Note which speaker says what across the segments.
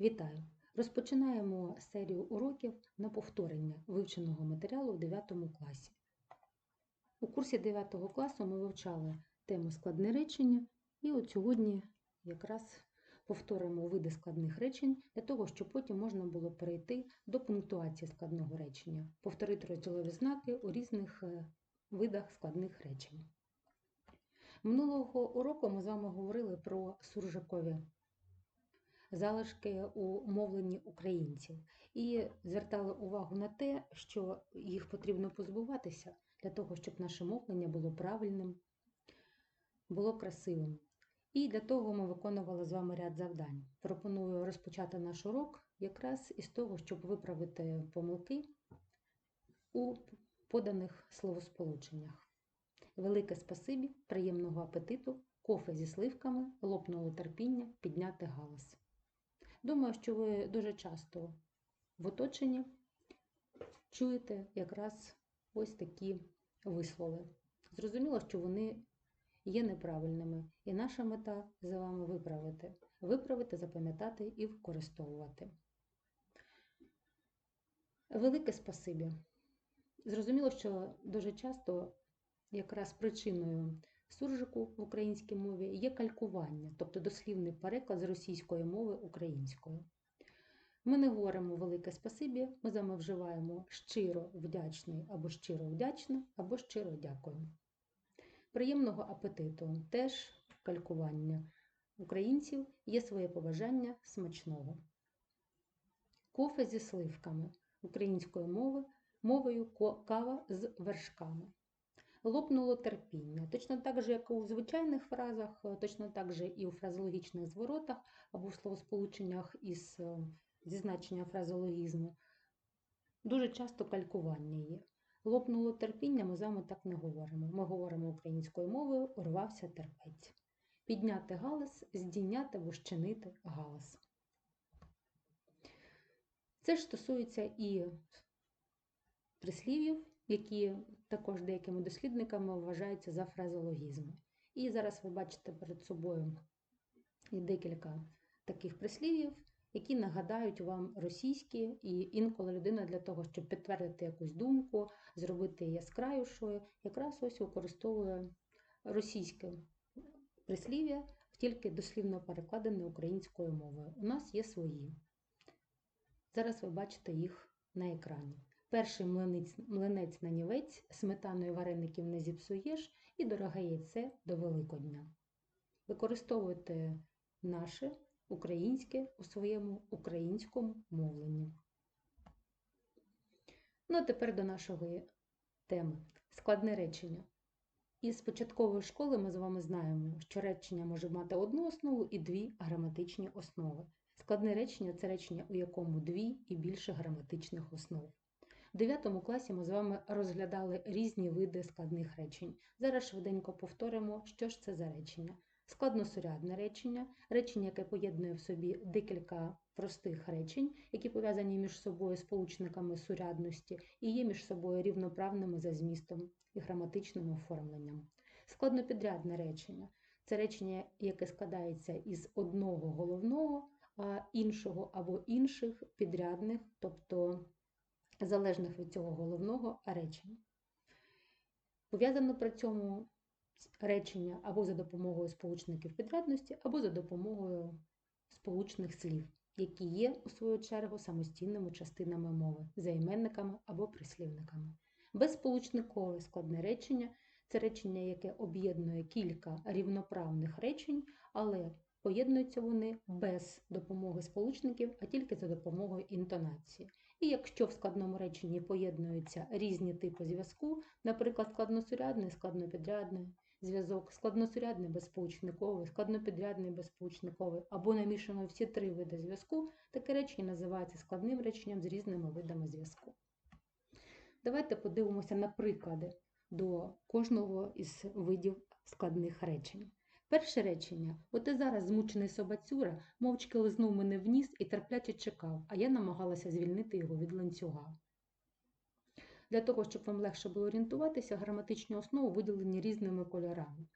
Speaker 1: Вітаю! Розпочинаємо серію уроків на повторення вивченого матеріалу в 9 класі. У курсі 9 класу ми вивчали тему складне речення, і от сьогодні якраз повторимо види складних речень для того, щоб потім можна було перейти до пунктуації складного речення, повторити розділові знаки у різних е, видах складних речень. Минулого уроку ми з вами говорили про суржикові залишки у мовленні українців і звертали увагу на те, що їх потрібно позбуватися для того, щоб наше мовлення було правильним, було красивим. І для того ми виконували з вами ряд завдань. Пропоную розпочати наш урок якраз із того, щоб виправити помилки у поданих словосполученнях. Велике спасибі, приємного апетиту, кофе зі сливками, лопнуло терпіння, підняти галас. Думаю, що ви дуже часто в оточенні чуєте якраз ось такі вислови. Зрозуміло, що вони є неправильними, і наша мета за вами виправити. Виправити, запам'ятати і використовувати. Велике спасибі. Зрозуміло, що дуже часто якраз причиною суржику в українській мові є калькування, тобто дослівний переклад з російської мови українською. Ми не говоримо велике спасибі, ми з вами вживаємо щиро вдячний або щиро вдячна, або щиро дякую. Приємного апетиту теж калькування українців є своє побажання смачного. Кофе зі сливками українською мови, мовою кава з вершками лопнуло терпіння. Точно так же, як у звичайних фразах, е, точно так же і у фразологічних зворотах або в словосполученнях із е, зі значення фразологізму. Дуже часто калькування є. Лопнуло терпіння, ми з вами так не говоримо. Ми говоримо українською мовою, урвався терпець. Підняти галас, здійняти або щинити галас. Це ж стосується і прислів'їв, які також деякими дослідниками вважаються за фразеологізми. І зараз ви бачите перед собою декілька таких прислів'їв, які нагадають вам російські, і інколи людина для того, щоб підтвердити якусь думку, зробити яскравішою, якраз ось використовує російське прислів'я, тільки дослівно перекладене українською мовою. У нас є свої. Зараз ви бачите їх на екрані. Перший млинець, на нівець, сметаною вареників не зіпсуєш і дороге яйце до Великодня. Використовуйте наше українське у своєму українському мовленні. Ну, а тепер до нашої теми складне речення. Із початкової школи ми з вами знаємо, що речення може мати одну основу і дві граматичні основи. Складне речення це речення, у якому дві і більше граматичних основ. В 9 класі ми з вами розглядали різні види складних речень. Зараз швиденько повторимо, що ж це за речення. Складносурядне речення, речення, яке поєднує в собі декілька простих речень, які пов'язані між собою сполучниками сурядності і є між собою рівноправними за змістом і граматичним оформленням. Складнопідрядне речення це речення, яке складається із одного головного, а іншого або інших підрядних, тобто залежних від цього головного речення. Пов'язано при цьому речення або за допомогою сполучників підрядності, або за допомогою сполучних слів, які є, у свою чергу, самостійними частинами мови, займенниками або прислівниками. Безсполучникове складне речення це речення, яке об'єднує кілька рівноправних речень, але поєднуються вони без допомоги сполучників, а тільки за допомогою інтонації. І якщо в складному реченні поєднуються різні типи зв'язку, наприклад, складносурядний, складнопідрядний зв'язок, складносурядний безсполучниковий, складнопідрядний безсполучниковий, або намішано всі три види зв'язку, таке речення називається складним реченням з різними видами зв'язку. Давайте подивимося на приклади до кожного із видів складних речень. Перше речення. От і зараз змучений собацюра мовчки лизнув мене в ніс і терпляче чекав, а я намагалася звільнити його від ланцюга. Для того, щоб вам легше було орієнтуватися, граматичні основи виділені різними кольорами.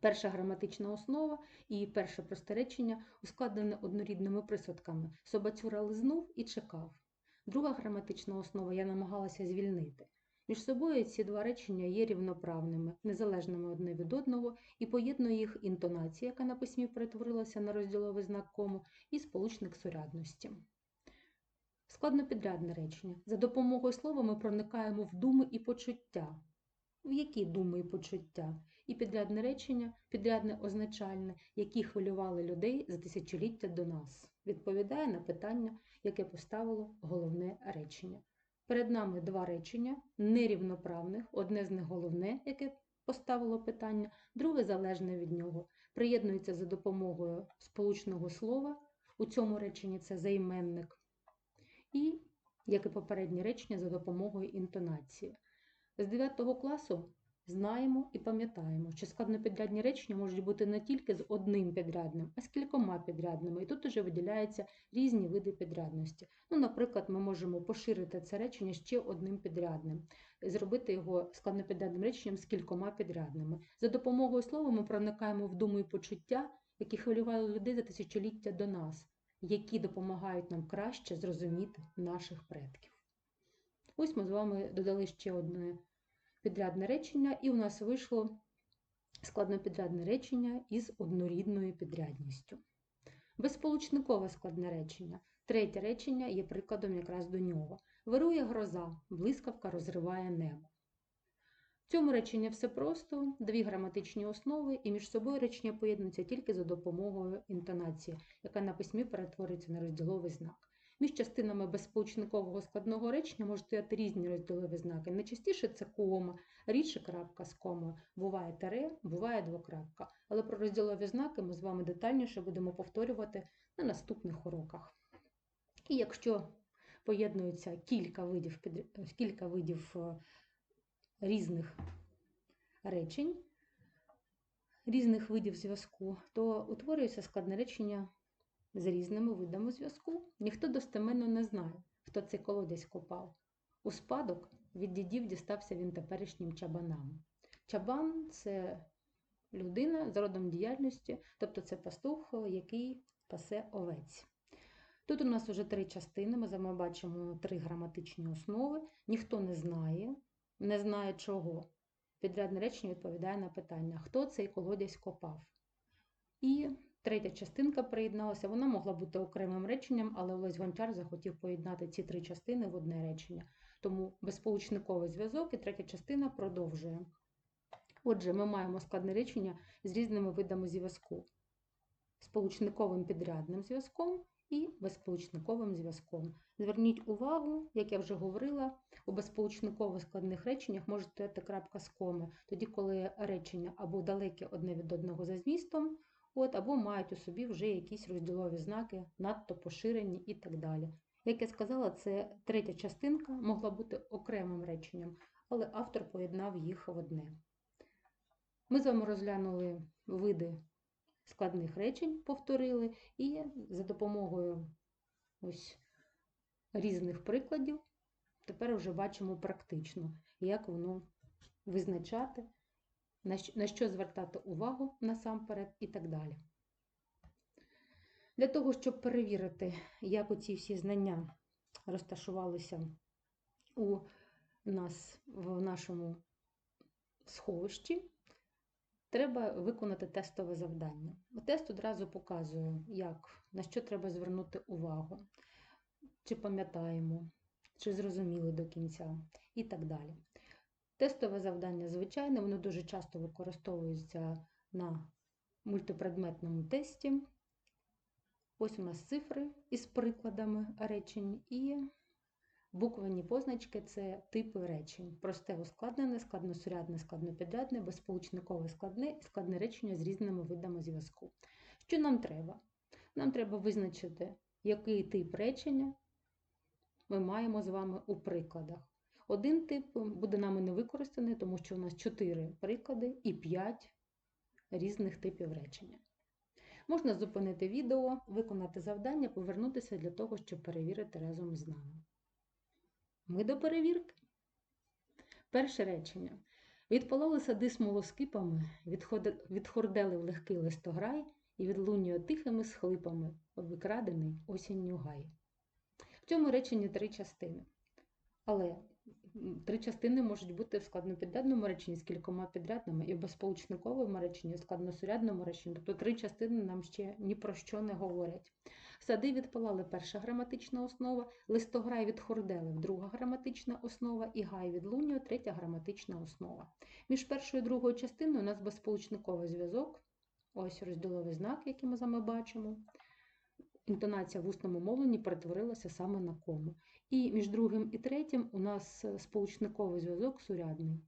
Speaker 1: Перша граматична основа і перше просте речення ускладнене однорідними присудками. Собацюра лизнув і чекав. Друга граматична основа я намагалася звільнити. Між собою ці два речення є рівноправними, незалежними одне від одного, і поєднує їх інтонація, яка на письмі перетворилася на розділовий знак кому, і сполучник сурядності. Складнопідрядне речення. За допомогою слова ми проникаємо в думи і почуття. В які думи і почуття? І підрядне речення, підрядне означальне, які хвилювали людей за тисячоліття до нас, відповідає на питання, яке поставило головне речення. Перед нами два речення нерівноправних, одне з них головне, яке поставило питання, друге залежне від нього. Приєднується за допомогою сполучного слова. У цьому реченні це займенник. І, як і попереднє речення, за допомогою інтонації. З 9 класу знаємо і пам'ятаємо, що складнопідрядні речення можуть бути не тільки з одним підрядним, а з кількома підрядними. І тут уже виділяються різні види підрядності. Ну, наприклад, ми можемо поширити це речення ще одним підрядним, зробити його складнопідрядним реченням з кількома підрядними. За допомогою слова ми проникаємо в думу і почуття, які хвилювали людей за тисячоліття до нас, які допомагають нам краще зрозуміти наших предків. Ось ми з вами додали ще одне підрядне речення, і у нас вийшло складнопідрядне речення із однорідною підрядністю. Безполучникове складне речення. Третє речення є прикладом якраз до нього. Вирує гроза, блискавка розриває небо. В цьому реченні все просто, дві граматичні основи, і між собою речення поєднуються тільки за допомогою інтонації, яка на письмі перетворюється на розділовий знак. Між частинами безсполучникового складного речення можуть стояти різні розділові знаки. Найчастіше це кома, рідше крапка з комою, буває тере, буває двокрапка. Але про розділові знаки ми з вами детальніше будемо повторювати на наступних уроках. І якщо поєднуються кілька видів, кілька видів е, різних речень, різних видів зв'язку, то утворюється складне речення з різними видами зв'язку. Ніхто достеменно не знає, хто цей колодязь копав. У спадок від дідів дістався він теперішнім чабанам. Чабан це людина з родом діяльності, тобто це пастух, який пасе овець. Тут у нас вже три частини, ми бачимо три граматичні основи. Ніхто не знає, не знає чого. Підрядне речення відповідає на питання, хто цей колодязь копав. І Третя частинка приєдналася, вона могла бути окремим реченням, але Олесь Гончар захотів поєднати ці три частини в одне речення. Тому безполучниковий зв'язок і третя частина продовжує. Отже, ми маємо складне речення з різними видами зв'язку: сполучниковим підрядним зв'язком і безполучниковим зв'язком. Зверніть увагу, як я вже говорила, у безполучникових складних реченнях може стояти крапка з коми, тоді, коли речення або далеке одне від одного за змістом от, або мають у собі вже якісь розділові знаки, надто поширені і так далі. Як я сказала, це третя частинка могла бути окремим реченням, але автор поєднав їх в одне. Ми з вами розглянули види складних речень, повторили, і за допомогою ось різних прикладів тепер вже бачимо практично, як воно визначати на що звертати увагу насамперед і так далі. Для того, щоб перевірити, як оці всі знання розташувалися у нас в нашому сховищі, треба виконати тестове завдання. Тест одразу показує, як, на що треба звернути увагу, чи пам'ятаємо, чи зрозуміли до кінця і так далі. Тестове завдання звичайне, воно дуже часто використовується на мультипредметному тесті. Ось у нас цифри із прикладами речень, і буквені позначки це типи речень. Просте ускладнене, складносурядне, складнопідрядне, безполучникове складне і складне речення з різними видами зв'язку. Що нам треба? Нам треба визначити, який тип речення ми маємо з вами у прикладах. Один тип буде нами не використаний, тому що у нас 4 приклади і 5 різних типів речення. Можна зупинити відео, виконати завдання, повернутися для того, щоб перевірити разом з нами. Ми до перевірки. Перше речення. Відпалали сади смолоскипами, відходи- відхордели в легкий листограй і відлунює тихими схлипами викрадений осінню гай. В цьому реченні три частини. Але три частини можуть бути в складнопідрядному реченні з кількома підрядними і в безполучниковому реченні, в складносурядному реченні. Тобто три частини нам ще ні про що не говорять. Сади відпалали перша граматична основа, листограй від хордели друга граматична основа і гай від лунію третя граматична основа. Між першою і другою частиною у нас безполучниковий зв'язок. Ось розділовий знак, який ми з вами бачимо. Інтонація в усному мовленні перетворилася саме на кому. І між другим і третім у нас е, сполучниковий зв'язок сурядний.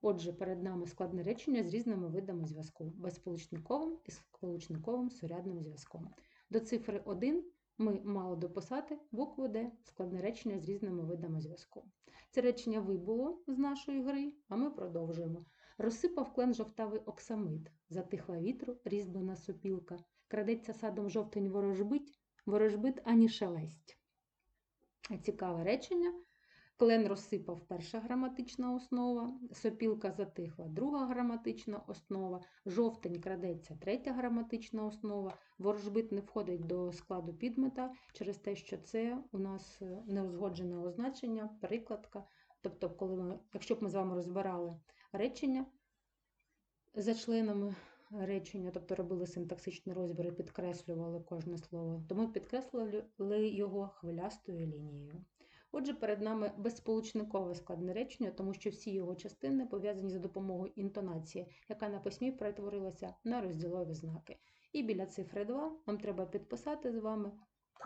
Speaker 1: Отже, перед нами складне речення з різними видами зв'язку безсполучниковим і сполучниковим сурядним зв'язком. До цифри 1 ми мали дописати букву Д складне речення з різними видами зв'язку. Це речення вибуло з нашої гри, а ми продовжуємо. Розсипав клен жовтавий оксамит, затихла вітру різьблена сопілка, крадеться садом жовтень ворожбить, ворожбит ані шелесть. Цікаве речення. Клен розсипав перша граматична основа, сопілка затихла друга граматична основа, жовтень крадеться третя граматична основа, ворожбит не входить до складу підмета через те, що це у нас е, неузгоджене означення, перекладка. Тобто, коли ми, якщо б ми з вами розбирали речення за членами речення, тобто робили синтаксичний розбір і підкреслювали кожне слово, то ми підкреслили його хвилястою лінією. Отже, перед нами безсполучникове складне речення, тому що всі його частини пов'язані за допомогою інтонації, яка на письмі перетворилася на розділові знаки. І біля цифри 2 нам треба підписати з вами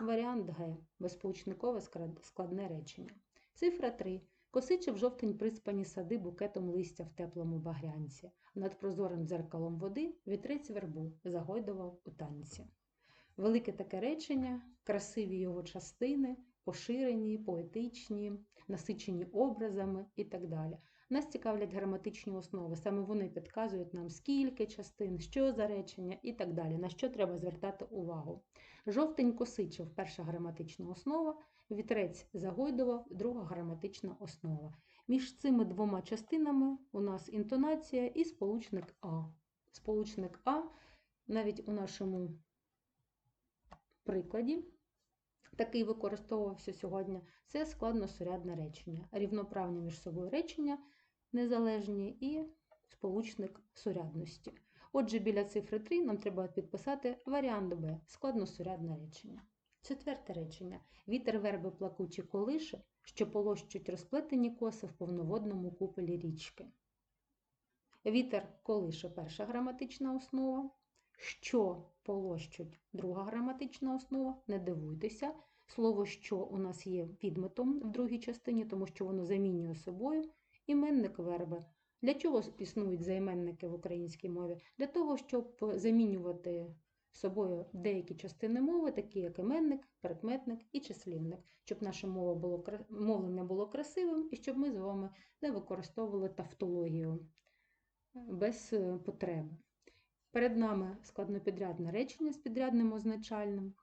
Speaker 1: варіант Г безсполучникове складне речення. Цифра 3. Косичив жовтень приспані сади букетом листя в теплому багрянці. Над прозорим дзеркалом води вітрець вербу загойдував у танці. Велике таке речення, красиві його частини, поширені, поетичні, насичені образами і так далі. Нас цікавлять граматичні основи, саме вони підказують нам, скільки частин, що за речення і так далі, на що треба звертати увагу. Жовтень косичив перша граматична основа, вітрець загойдував друга граматична основа. Між цими двома частинами у нас інтонація і сполучник А. Сполучник А навіть у нашому прикладі такий використовувався сьогодні. Це складносурядне речення. Рівноправні між собою речення незалежні і сполучник сурядності. Отже, біля цифри 3 нам треба підписати варіант Б складносурядне речення. Четверте речення. Вітер верби плакучі колише, що полощуть розплетені коси в повноводному купелі річки. Вітер колише перша граматична основа. Що полощуть друга граматична основа. Не дивуйтеся. Слово що у нас є підметом в другій частині, тому що воно замінює собою іменник верби. Для чого існують займенники в українській мові? Для того, щоб замінювати собою деякі частини мови, такі як іменник, прикметник і числівник, щоб наше мовлення було красивим і щоб ми з вами не використовували тавтологію е, без е, потреби. Перед нами складнопідрядне речення з підрядним означальним.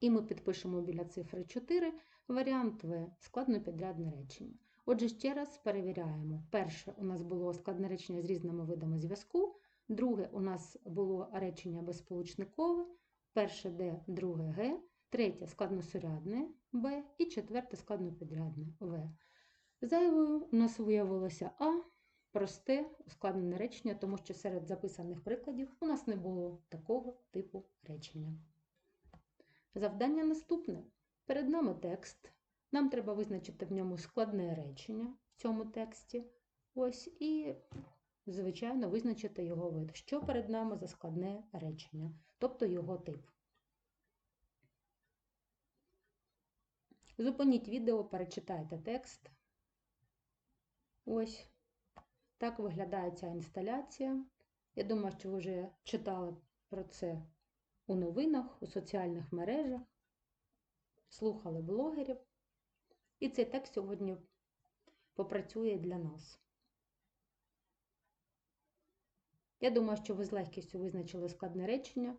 Speaker 1: І ми підпишемо біля цифри 4 варіант В складнопідрядне речення. Отже, ще раз перевіряємо. Перше у нас було складне речення з різними видами зв'язку. Друге у нас було речення безсполучникове, перше Д, друге Г, третє складносурядне Б і четверте складнопідрядне В. Зайвою у нас виявилося А, просте ускладнене речення, тому що серед записаних прикладів у нас не було такого типу речення. Завдання наступне. Перед нами текст. Нам треба визначити в ньому складне речення в цьому тексті. Ось і, звичайно, визначити його вид. Що перед нами за складне речення, тобто його тип. Зупиніть відео, перечитайте текст. Ось так виглядає ця інсталяція. Я думаю, що ви вже читали про це у новинах, у соціальних мережах, слухали блогерів. І цей текст сьогодні попрацює для нас. Я думаю, що ви з легкістю визначили складне речення.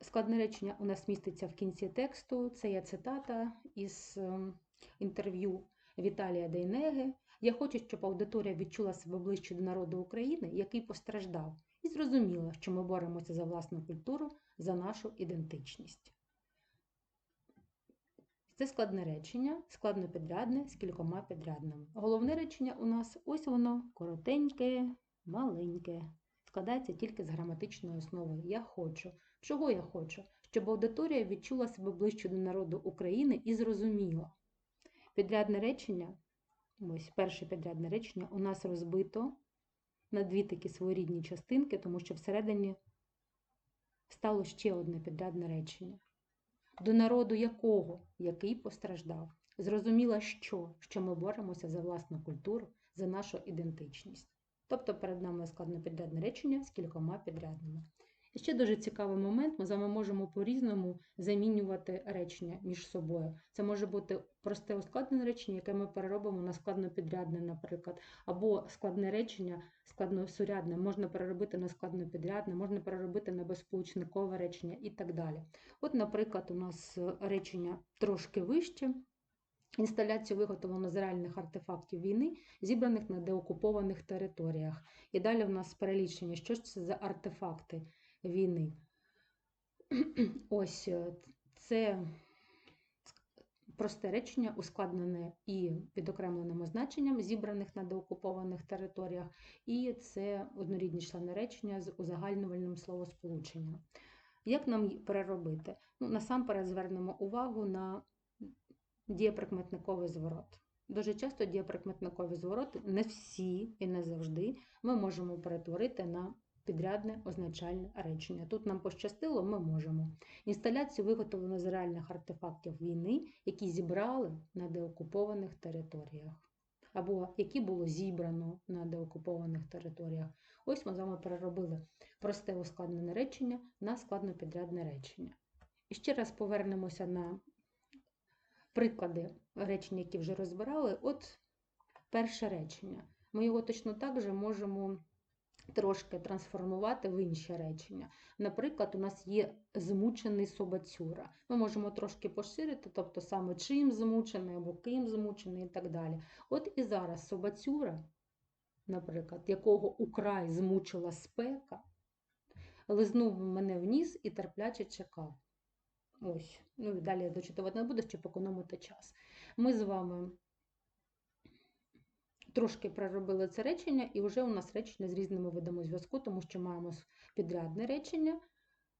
Speaker 1: Складне речення у нас міститься в кінці тексту. Це є цитата із ем, інтерв'ю Віталія Дейнеги. Я хочу, щоб аудиторія відчула себе ближче до народу України, який постраждав, і зрозуміла, що ми боремося за власну культуру, за нашу ідентичність. Це складне речення, складнопідрядне з кількома підрядними. Головне речення у нас ось воно коротеньке, маленьке. Складається тільки з граматичної основи. Я хочу. Чого я хочу? Щоб аудиторія відчула себе ближче до народу України і зрозуміла. Підрядне речення, ось перше підрядне речення, у нас розбито на дві такі своєрідні частинки, тому що всередині стало ще одне підрядне речення. До народу якого, який постраждав. Зрозуміла, що, що ми боремося за власну культуру, за нашу ідентичність. Тобто перед нами складнопідрядне речення з кількома підрядними. І ще дуже цікавий момент, ми з вами можемо по-різному замінювати речення між собою. Це може бути просте ускладнене речення, яке ми переробимо на складнопідрядне, наприклад, або складне речення, складносурядне, можна переробити на складнопідрядне, можна переробити на безсполучникове речення і так далі. От, наприклад, у нас речення трошки вище. Інсталяцію виготовлено з реальних артефактів війни, зібраних на деокупованих територіях. І далі в нас перелічення, що ж це за артефакти війни. Ось е, це просте речення, ускладнене і відокремленим означенням, зібраних на деокупованих територіях, і це однорідні члени речення з узагальнювальним словосполученням. Як нам переробити? Ну, Насамперед звернемо увагу на дієприкметниковий зворот. Дуже часто дієприкметникові звороти, не всі і не завжди, ми можемо перетворити на підрядне означальне речення. Тут нам пощастило, ми можемо. Інсталяцію виготовлено з реальних артефактів війни, які зібрали на деокупованих територіях, або які було зібрано на деокупованих територіях. Ось ми з вами переробили просте ускладнене речення на складнопідрядне речення. І ще раз повернемося на приклади речень, які вже розбирали. От перше речення. Ми його точно так же можемо трошки трансформувати в інші речення. Наприклад, у нас є змучений собацюра. Ми можемо трошки поширити, тобто саме чим змучений або ким змучений і так далі. От і зараз собацюра, наприклад, якого украй змучила спека, лизнув мене в ніс і терпляче чекав. Ось, ну і далі я дочитувати не буду, щоб економити час. Ми з вами трошки проробили це речення, і вже у нас речення з різними видами зв'язку, тому що маємо підрядне речення,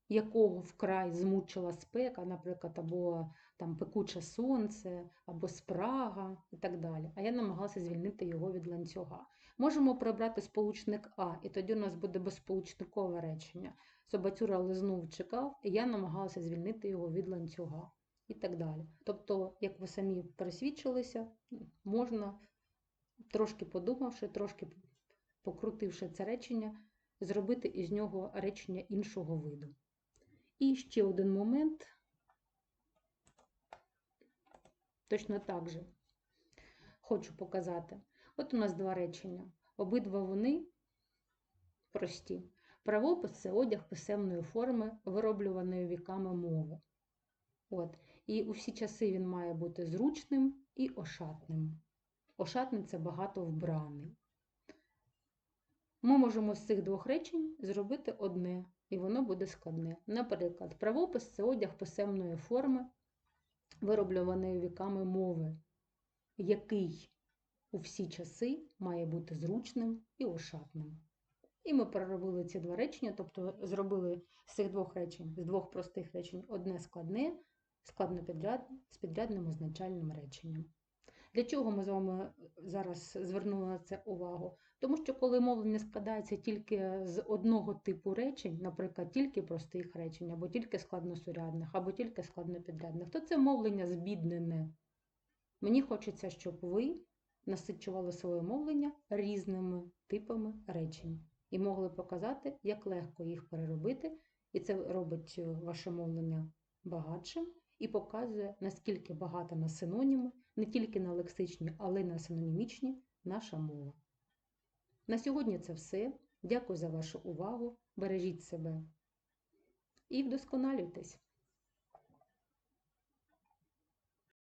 Speaker 1: якого вкрай змучила спека, наприклад, або там пекуче сонце, або спрага і так далі. А я намагалася звільнити його від ланцюга. Можемо прибрати сполучник А, і тоді у нас буде безсполучникове речення. Собацюра лизнув, чекав, і я намагалася звільнити його від ланцюга. І так далі. Тобто, як ви самі пересвідчилися, можна трошки подумавши, трошки покрутивши це речення, зробити із нього речення іншого виду. І ще один момент, точно так же хочу показати. От у нас два речення. Обидва вони прості. Правопис це одяг писемної форми, вироблюваної віками мови. От. І у всі часи він має бути зручним і ошатним. Ошатний це багато вбраний. Ми можемо з цих двох речень зробити одне, і воно буде складне. Наприклад, правопис це одяг писемної форми, вироблюваної віками мови, який у всі часи має бути зручним і ошатним. І ми переробили ці два речення, тобто зробили з цих двох речень, з двох простих речень одне складне, складнопідрядне, з підрядним означальним реченням. Для чого ми з вами зараз звернули на це увагу? Тому що коли мовлення складається тільки з одного типу речень, наприклад, тільки простих речень, або тільки складносурядних, або тільки складнопідрядних, то це мовлення збіднене. Мені хочеться, щоб ви насичували своє мовлення різними типами речень і могли показати, як легко їх переробити, і це робить ваше мовлення багатшим і показує, наскільки багата на синоніми, не тільки на лексичні, але й на синонімічні наша мова. На сьогодні це все. Дякую за вашу увагу. Бережіть себе і вдосконалюйтесь!